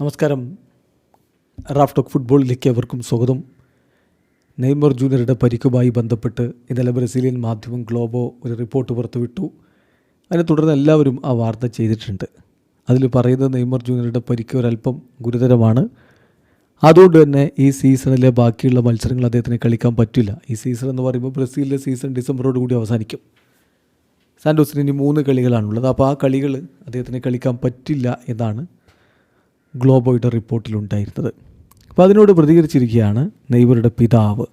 നമസ്കാരം. Raf talk ഫുട്ബോളിലേക്ക് അവർക്കും സ്വാഗതം. നെയ്മർ ജൂനിയറുടെ പരിക്കുമായി ബന്ധപ്പെട്ട് ഇന്നലെ ബ്രസീലിയൻ മാധ്യമം ഗ്ലോബോ ഒരു റിപ്പോർട്ട് പുറത്തുവിട്ടു. അതിനെ തുടർന്ന് എല്ലാവരും ആ വാർത്ത ചെയ്തിട്ടുണ്ട്. അതിൽ പറയുന്നത് നെയ്മർ ജൂനിയറുടെ പരിക്ക് ഒരല്പം ഗുരുതരമാണ്. അതുകൊണ്ട് തന്നെ ഈ സീസണിലെ ബാക്കിയുള്ള മത്സരങ്ങൾ അദ്ദേഹത്തിന് കളിക്കാൻ പറ്റില്ല. ഈ സീസൺ എന്ന് പറയുമ്പോൾ ബ്രസീലിലെ സീസൺ ഡിസംബറോട് കൂടി അവസാനിക്കും. സാൻഡോസിന് ഇനി മൂന്ന് കളികളാണുള്ളത്. അപ്പോൾ ആ കളികൾ അദ്ദേഹത്തിന് കളിക്കാൻ പറ്റില്ല എന്നാണ് ഗ്ലോബോയുടെ റിപ്പോർട്ടിലുണ്ടായിരുന്നത്. അപ്പോൾ അതിനോട് പ്രതികരിച്ചിരിക്കുകയാണ് നെയ്മറുടെ പിതാവ്.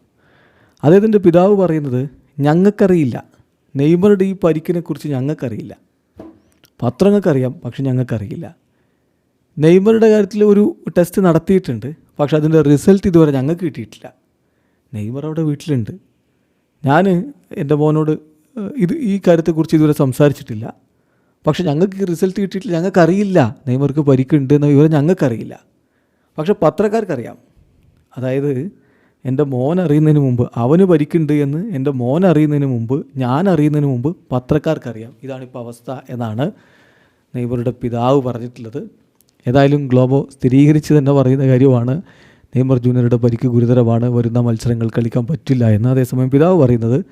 അദ്ദേഹത്തിന്റെ പിതാവ് പറയുന്നത് ഞങ്ങൾക്കറിയില്ല. നെയ്മറുടെ ഈ പരിക്കിനെക്കുറിച്ച് ഞങ്ങൾക്കറിയില്ല. പത്രങ്ങൾക്കറിയാം പക്ഷെ ഞങ്ങൾക്കറിയില്ല. നെയ്മറുടെ കാര്യത്തിൽ ഒരു ടെസ്റ്റ് നടത്തിയിട്ടുണ്ട് പക്ഷെ അതിന്റെ റിസൾട്ട് ഇതുവരെ ഞങ്ങൾക്ക് കിട്ടിയിട്ടില്ല. നെയ്മർ അവിടെ വീട്ടിലുണ്ട്. ഞാൻ എന്റെ മോനോട് ഇത് ഈ കാര്യത്തെക്കുറിച്ച് ഇതുവരെ സംസാരിച്ചിട്ടില്ല. പക്ഷെ ഞങ്ങൾക്ക് റിസൾട്ട് കിട്ടിയിട്ടില്ല. ഞങ്ങൾക്കറിയില്ല. നെയ്മർക്ക് പരിക്കുണ്ട് എന്ന വിവരം ഞങ്ങൾക്കറിയില്ല. പക്ഷെ പത്രക്കാർക്കറിയാം. അതായത് എന്റെ മോൻ അറിയുന്നതിന് മുമ്പ് അവന് പരിക്കുണ്ട് എന്ന് എന്റെ മോൻ അറിയുന്നതിന് മുമ്പ് ഞാൻ അറിയുന്നതിന് മുമ്പ് പത്രക്കാർക്കറിയാം. ഇതാണിപ്പോൾ അവസ്ഥ എന്നാണ് നെയ്മറുടെ പിതാവ് പറഞ്ഞിട്ടുള്ളത്. ഏതായാലും ഗ്ലോബോ സ്ഥിരീകരിച്ച് തന്നെ പറയുന്ന കാര്യമാണ്. നെയ്മർ ജൂനിയറുടെ പരിക്ക് ഗുരുതരമാണ്. വരുന്ന മത്സരങ്ങൾ കളിക്കാൻ പറ്റില്ല എന്ന് അതേസമയം പിതാവ് പറയുന്നത്.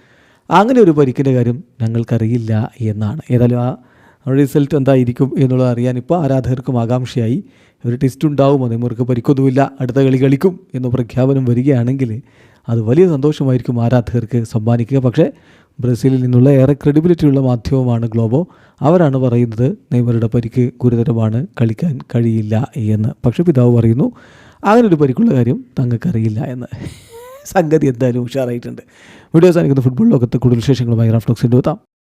അങ്ങനെ ഒരു പരിക്കിന്റെ കാര്യം ഞങ്ങൾക്കറിയില്ല എന്നാണ്. ഏതായാലും ആ റിസൾട്ട് എന്തായിരിക്കും എന്നുള്ളത് അറിയാൻ ഇപ്പോൾ ആരാധകർക്കും ആകാംക്ഷയായി. ഒരു ടെസ്റ്റ് ഉണ്ടാവുമോ? നെയ്മർക്ക് പരിക്കൊന്നുമില്ല. അടുത്ത കളി കളിക്കും എന്ന പ്രഖ്യാപനം വരികയാണെങ്കിൽ അത് വലിയ സന്തോഷമായിരിക്കും ആരാധകർക്ക് സമ്മാനിക്കുക. പക്ഷേ ബ്രസീലിൽ നിന്നുള്ള ഏറെ ക്രെഡിബിലിറ്റിയുള്ള മാധ്യമമാണ് ഗ്ലോബോ. അവരാണ് പറയുന്നത് നെയ്മറുടെ പരിക്ക് ഗുരുതരമാണ് കളിക്കാൻ കഴിയില്ല എന്ന്. പക്ഷേ പിതാവ് പറയുന്നു അങ്ങനെ ഒരു പരിക്കുള്ള കാര്യം തങ്ങൾക്കറിയില്ല എന്ന്. സംഗതി എന്തായാലും ഉഷാറായിട്ടുണ്ട്. വീഡിയോ സാധിക്കുന്ന ഫുട്ബോൾ ലോകത്ത് കൂടുതൽ വിശേഷങ്ങളുമായി റാഫ്ലോക്സിന്റെ എത്താം.